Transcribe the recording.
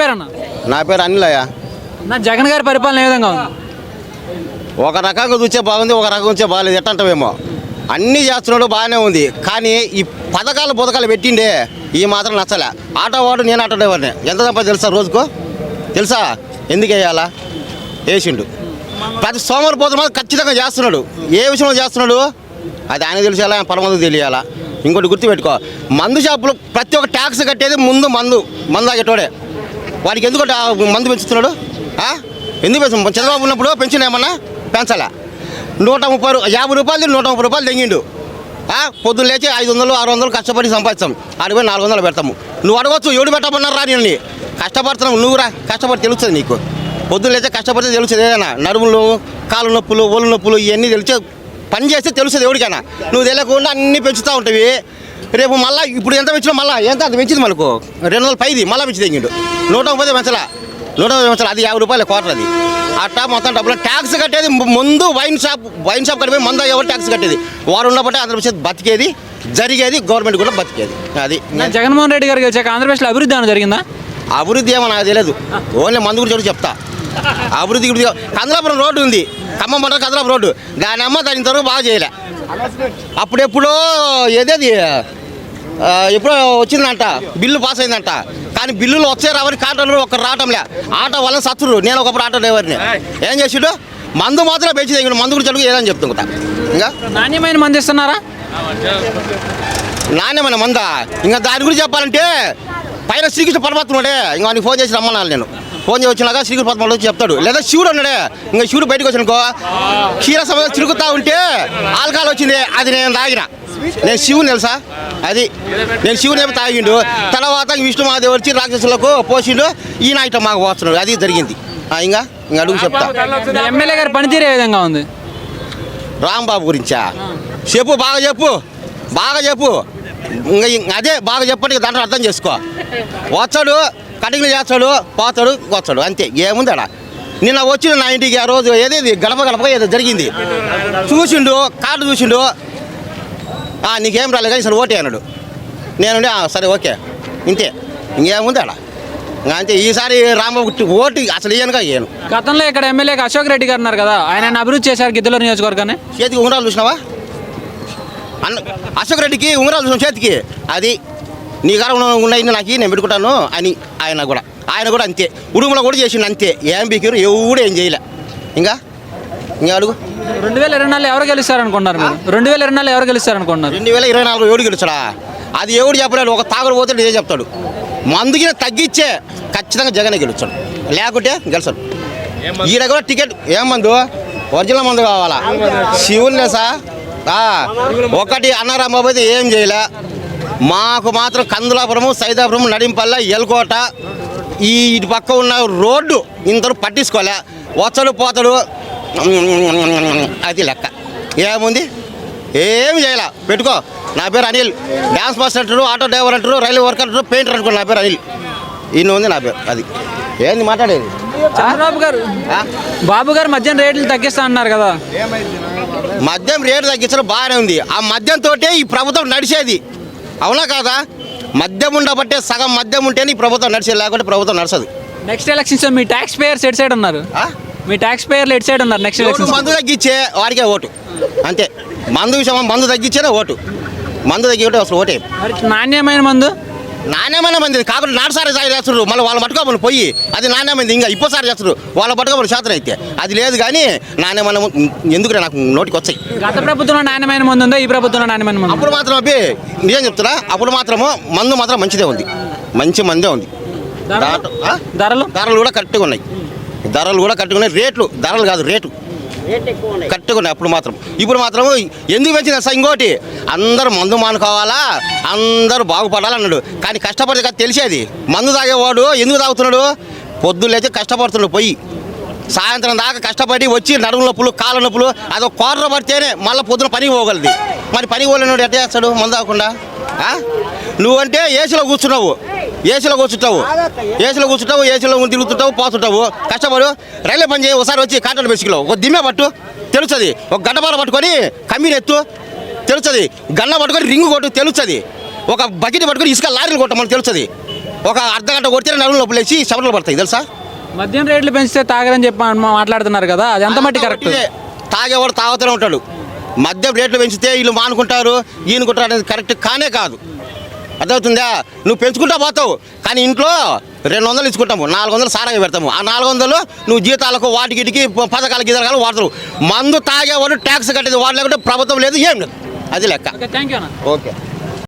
పేరన్న? నా పేరు అనిలయ్య. నా జగన్ గారి పరిపాలన ఏ విధంగా ఉంది? ఒక రకంగా చూసే బాగుంది ఒక రకంగా చూసే బాగాలేదు ఎట్టంటావేమో. అన్నీ చేస్తున్నాడు బాగానే ఉంది. కానీ ఈ పథకాలు పథకాలు పెట్టిండే ఈ మాత్రం నచ్చలే. ఆటో వాడు నేను ఆటో డ్రైవర్ని ఎంత తప్ప తెలుసా రోజుకు? తెలుసా? ఎందుకు వేయాలా? వేసిండు. ప్రతి సోమవారం పోతే మాత్రం ఖచ్చితంగా చేస్తున్నాడు. ఏ విషయంలో చేస్తున్నాడు? అది ఆయన తెలిసేలా పరమందుకు తెలియాలా? ఇంకోటి గుర్తుపెట్టుకో. మందు షాపులు ప్రతి ఒక్క ట్యాక్స్ కట్టేది ముందు మందు మందు తాగేటోడే వాడికి ఎందుకు మందు పెంచుతున్నాడు? ఎందుకు పెంచు? చంద్రబాబు ఉన్నప్పుడు పెన్షన్ ఏమన్నా? పెంచాలా? నూట ముప్పై యాభై రూపాయలు నూట ముప్పై రూపాయలు తెంగిండు. ఆ? పొద్దున్న లేచి ఐదు వందలు ఆరు వందలు కష్టపడి సంపాదిస్తాం. ఆడిపోయి నాలుగు వందలు పెడతాము. నువ్వు అడగచ్చు ఎవడు పెట్టమన్నారు రా నేను కష్టపడుతున్నావు నువ్వు రా. కష్టపడి తెలుస్తుంది నీకు. పొద్దున్న లేచే కష్టపడితే తెలుస్తుంది ఏదైనా. నడుములు కాలు నొప్పులు ఒళ్ళు నొప్పులు ఇవన్నీ తెలిసే పని చేస్తే తెలుస్తుంది ఎవరికైనా నువ్వు తెలియకుండా అన్నీ పెంచుతూ ఉంటావి. రేపు మళ్ళీ ఇప్పుడు ఎంత పెంచినా మళ్ళీ ఎంత అంత పెంచింది మనకు రెండు వందల పైది మళ్ళీ పెంచి తెంగిండు నూట ముప్పై పెంచలా. నూట పెంచాలి. అది యాభై రూపాయలు క్వార్టర్ అది. అట్టా మొత్తం డబ్బులు. ట్యాక్స్ కట్టేది ముందు వైన్ షాప్ వైన్ షాప్ కట్టిపోయి మందు ఎవరు ట్యాక్స్ కట్టేది? వారు ఉన్నప్పటి ఆంధ్రప్రదేశ్ బతికేది జరిగేది గవర్నమెంట్ కూడా బతికేది. అది నా జగన్మోహన్ రెడ్డి గారు గెలిచాక ఆంధ్రప్రదేశ్లో అభివృద్ధి ఏమైనా జరిగిందా? అభివృద్ధి ఏమో నాకు తెలియదు. ఓన్లీ మందు గురించి చెప్తా. అభివృద్ధి గురించి కందలాపురం రోడ్డు ఉంది. ఖమ్మం పంట కందలాపురం రోడ్డు. దాని అమ్మ దాని ఇంతవరకు బాగా చేయలే. అప్పుడెప్పుడో ఏదేది? ఎప్పుడో వచ్చిందంట. బిల్లు పాస్ అయిందంట. కానీ బిల్లులు వచ్చే రావని కాంట్రాక్టర్ ఒక్కరు రావటంలే ఆటో వల్ల సత్తురు. నేను ఒకప్పుడు ఆటో డ్రైవర్ని. ఏం చేసిండు? మందు మాత్రం పెంచి తెగిండు మందు గురించి అడుగు ఏదని చెప్తుంటా ఇంకా? నాణ్యమైన మంది ఇస్తున్నారా? నాణ్యమైన మంద? ఇంకా దాని గురించి చెప్పాలంటే పైన శ్రీకృష్ణ పరమాత్మ ఉన్నాడే. ఇంకా వానికి ఫోన్ చేసి రమ్మన్నాను నేను. ఫోన్ చేసి వచ్చినాక శ్రీకృష్ణ పరమాత్మ వచ్చి చెప్తాడు. లేదా శివుడు ఉన్నాడే. ఇంకా శివుడు బయటకు వచ్చినకో క్షీర సమయం తిరుగుతా ఉంటే ఆల్కహాల్ వచ్చింది. అది నేను తాగిన. నేను శివుని తెలుసా? అది. నేను శివుని ఏమో తాగిండు. తర్వాత విష్ణు మహాదేవ్ వచ్చి రాక్షసులకు పోసిండు ఈయన ఇట్లా మాకు పోస్తున్నాడు. అది జరిగింది. ఇంకా ఇంకా అడుగు చెప్తా. ఎమ్మెల్యే గారి పనితీరు విధంగా ఉంది? రాంబాబు గురించా? చెప్పు బాగా చెప్పు. బాగా చెప్పు. ఇంకా అదే బాగా చెప్పండి దాంట్లో అర్థం చేసుకో. వచ్చాడు కటింగ్లు చేస్తాడు పోతాడు వస్తాడు. అంతే. ఏముంది అక్కడ నిన్న వచ్చిన నా ఇంటికి ఆ రోజు ఏదేది? గడప గడప ఏదో జరిగింది. చూసిండు కార్డు చూసిండు. "ఆ, నీకేం రాలేదు కానీ సరే ఓటే అన్నాడు. నేను "ఆ, సరే ఓకే. ఇంతే. ఇంకేముంది ఇంకా అంతే. ఈసారి రాంబాబు ఓటు అసలు ఇయ్యనుగా ఇయ్యను. గతంలో ఇక్కడ ఎమ్మెల్యేగా అశోక్ రెడ్డి గారు ఉన్నారు కదా ఆయన అభివృద్ధి చేశారు గిద్దలూరు నియోజకవర్గాన్ని. చేతికి ఉంగరాలు చూసినావా? అన్న అశోక్ రెడ్డికి ఉంగరాలు చూసిన చేతికి? అది నీ గారు ఉన్నాయి నాకు నేను పెట్టుకుంటాను అని ఆయన కూడా. ఆయన కూడా అంతే. ఉడుములో కూడా చేసిండు అంతే. ఏం బీకిరు? ఎవడు ఏం చేయలే. ఇంకా? ఇంకా అడుగు. రెండు వేల ఇరవై నాలుగు ఎవరు గెలుస్తారు అనుకున్నారు మీరు? రెండు వేల ఇరవై నాలుగు ఎవరు గెలుస్తారు అనుకున్నారు రెండు వేల ఇరవై నాలుగు ఏడు గెలుచుడా అది ఎవడు చెప్పలేడు. ఒక తాగుడు పోతే ఇదే చెప్తాడు. మందుకి తగ్గించే ఖచ్చితంగా జగనే గెలుస్తాడు. లేకుంటే గెలుస్తాడు. ఈడ కూడా టికెట్ ఏం మందు? ఒరిజినల్ మందు కావాలా? శివుని లేసా ఆ, ఒకటి అన్నారాంబాబు ఏం చేయలే. మాకు మాత్రం కందులాపురము సైదాపురం నడింపల్ల ఎల్కోట ఈ ఇటు పక్క ఉన్న రోడ్డు ఇంతరు పట్టించుకోలే. వచ్చడు పోతాడు. అది లెక్క. ఏముంది? ఏమి చేయలే. పెట్టుకో. నా పేరు అనిల్. డ్యాన్స్ మాస్టర్ అంటారు ఆటో డ్రైవర్ అంటారు రైల్వే వర్కర్ అంటారు పెయింటర్ అనుకో నా పేరు అనిల్. ఇన్ని ఉంది నా పేరు అది. ఏంది మాట్లాడేది? చంద్రబాబు గారు? బాబు గారు మధ్యాహ్నం రేట్లు తగ్గిస్తా అన్నారు కదా. మద్యం రేటు తగ్గించడం బాగానే ఉంది. ఆ మద్యంతో ఈ ప్రభుత్వం నడిచేది. అవునా కాదా? మద్యం ఉండబట్టే సగం మద్యం ఉంటేనే ఈ ప్రభుత్వం నడిచేది లేకుంటే ప్రభుత్వం నడచదు. నెక్స్ట్ ఎలక్షన్స్ మీ ట్యాక్స్ పేయర్స్ ఎటు సైడ్ ఉన్నారు? మీ ట్యాక్స్ పేయర్లు ఎటు సైడ్ ఉన్నారు నెక్స్ట్ ఎవడు ఎలక్షన్స్ మందు తగ్గించే వాడికే ఓటు. అంతే. మందు విషయం మందు తగ్గించేనే ఓటు. మందు తగ్గి అసలు ఓటే. నాణ్యమైన మందు? నాణ్యమైన మంది కాకుండా నాటుసారి సారి చేస్తారు మళ్ళీ వాళ్ళ పట్టుకోమని పోయి అది నాణ్యమైంది. ఇంకా ఇప్పుడు సారి చేస్తారు వాళ్ళ పట్టుకోమని శాతం అయితే. అది లేదు కానీ నాణ్యమైన ఎందుకు నాకు నోటికి వచ్చాయి? గత ప్రభుత్వంలో నాణ్యమైన మందు ఉందా? ఈ ప్రభుత్వంలో నాణ్యమైన మందు? అప్పుడు మాత్రం అబ్బి నిజం చెప్తున్నా. అప్పుడు మాత్రము మందు మాత్రం మంచిదే ఉంది. మంచి మందే ఉంది? ధరలు? ధరలు కూడా కరెక్ట్గా ఉన్నాయి. ధరలు కూడా ఉన్నాయి రేట్లు ధరలు కాదు రేటు. కరెక్ట్గా ఉన్నాయి. అప్పుడు మాత్రం. ఇప్పుడు మాత్రం ఎందుకు పెంచింది సార్ ఇంకోటి? అందరూ మందు మానుకోవాలా? అందరూ బాగుపడాలన్నాడు. కానీ కష్టపడితే కదా తెలిసేది. మందు తాగేవాడు ఎందుకు తాగుతున్నాడు? పొద్దున్న లేచి కష్టపడుతున్నాడు పోయి. సాయంత్రం దాకా కష్టపడి వచ్చి నడుము నొప్పులు కాళ్ళ నొప్పులు అదొక క్వార్టర్ పడితేనే మళ్ళీ పొద్దున పనికి పోగలది. మరి పనికి పోలేనాడు ఎట్లా చేస్తాడు మందు తాగకుండా? నువ్వంటే ఏసీలో కూర్చున్నావు. ఏసీలో కూర్చుంటావు. ఏసీలో కూర్చుంటావు ఏసీలో తిరుగుతుంటావు పోతుంటావు. కష్టపడు. రైల్వే పని చేయి ఒకసారి వచ్చి కాంట్రాక్ట్ బేసిక్లో ఒక దిమ్మె పట్టు. తెలుస్తుంది. ఒక గడ్డపార పట్టుకొని కమ్మీని ఎత్తు. తెలుస్తుంది. గన్న పట్టుకొని రింగు కొట్టు. తెలుస్తుంది. ఒక బకెట్ పట్టుకొని ఇసుక లారీలు కొట్టమని తెలుస్తుంది. ఒక అర్ధ గంట కొడితే నడుము లోపల వేసి చెమటలు పడతాయి. తెలుసా? మద్యం రేట్లు పెంచితే తాగరని చెప్పి మాట్లాడుతున్నారు కదా. అది ఎంత మట్టి కరెక్ట్. తాగేవాడు తాగుతూనే ఉంటాడు. మద్యం రేట్లు పెంచితే వీళ్ళు మానుకుంటారు ఈయనుకుంటారు అనేది కరెక్ట్ కానే కాదు. అర్థమవుతుందా? నువ్వు పెంచుకుంటా పోతావు. కానీ ఇంట్లో రెండు వందలు ఇచ్చుకుంటాము నాలుగు వందలు సారాగా పెడతాము. ఆ నాలుగు వందలు నువ్వు జీతాలకు వాటికి ఇటుకి పథకాలకి వాడతావు. మందు తాగేవాడు ట్యాక్స్ కట్టేది వాడు లేకుంటే ప్రభుత్వం లేదు ఏం లేదు. అది లెక్క. ఓకే.